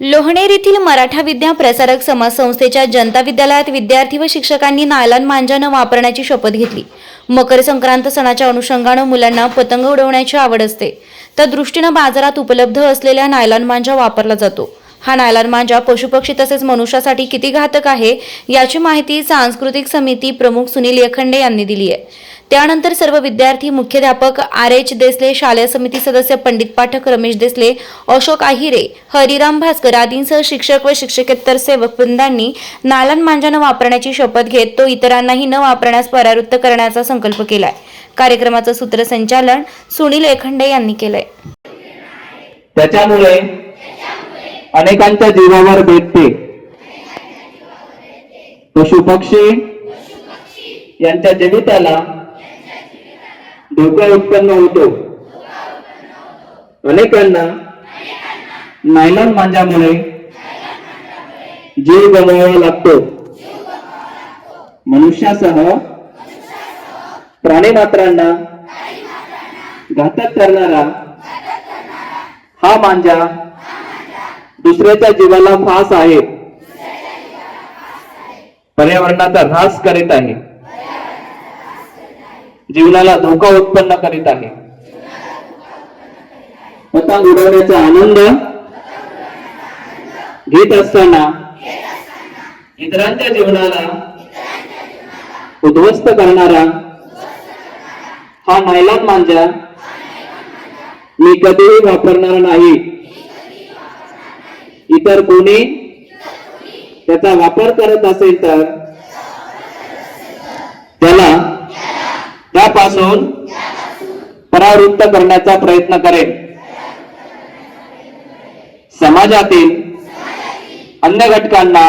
लोहणेर येथील मराठा विद्या प्रसारक समाज संस्थेच्या जनता विद्यालयात विद्यार्थी व शिक्षकांनी नायलॉन मांजा न वापरण्याची शपथ घेतली. मकर संक्रांत सणाच्या अनुषंगानं मुलांना पतंग उडवण्याची आवड असते. त्या दृष्टीनं बाजारात उपलब्ध असलेल्या नायलॉन मांजा वापरला जातो. हा नायलॉन मांजा पशुपक्षी तसेच मनुष्यासाठी किती घातक आहे याची माहिती सांस्कृतिक समिती प्रमुख सुनील यखंडे यांनी दिली आहे. त्यानंतर सर्व विद्यार्थी मुख्याध्यापक आर एच देसले शालेय समिती सदस्य पंडित पाठक रमेश देसले अशोक आहिरे हरिराम भास्कर आदींसह शिक्षक व शिक्षकेतर सेवक वृंदांनी नालन मांजानं वापरण्याची शपथ घेत तो इतरांनाही न वापरण्यास परावृत्त करण्याचा संकल्प केलाय. कार्यक्रमाचं सूत्रसंचालन सुनील एखंडे यांनी केलंय. त्याच्यामुळे अनेकांच्या जीवावर बेतते पशु पक्षी यांच्या जीविताला धोका उत्पन्न होतो. अनेकांना नायलॉन मांजामुळे जीव गमवावा लागतो. मनुष्यासह प्राणीमात्रांना घातक करणारा हा मांजा दुसऱ्याच्या जीवाला फास आहे. पर्यावरणाचा ऱ्हास करीत आहे. जीवनाला धोका उत्पन्न करीत आहे. पतंग उडवण्याचा आनंद घेत असताना इतरांच्या जीवनाला उद्ध्वस्त करणारा हा मैलान मांजा मी कधीही वापरणार नाही. इतर कोणी त्याचा वापर करत असेल तर त्याला त्यापासून परावृत्त करण्याचा प्रयत्न करेल. समाजातील अन्य घटकांना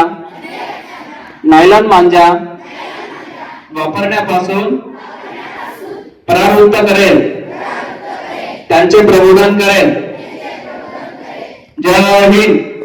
नायलॉन मांजा वापरण्यापासून परावृत्त करेल. त्यांचे प्रबोधन करेल. जय हिंद.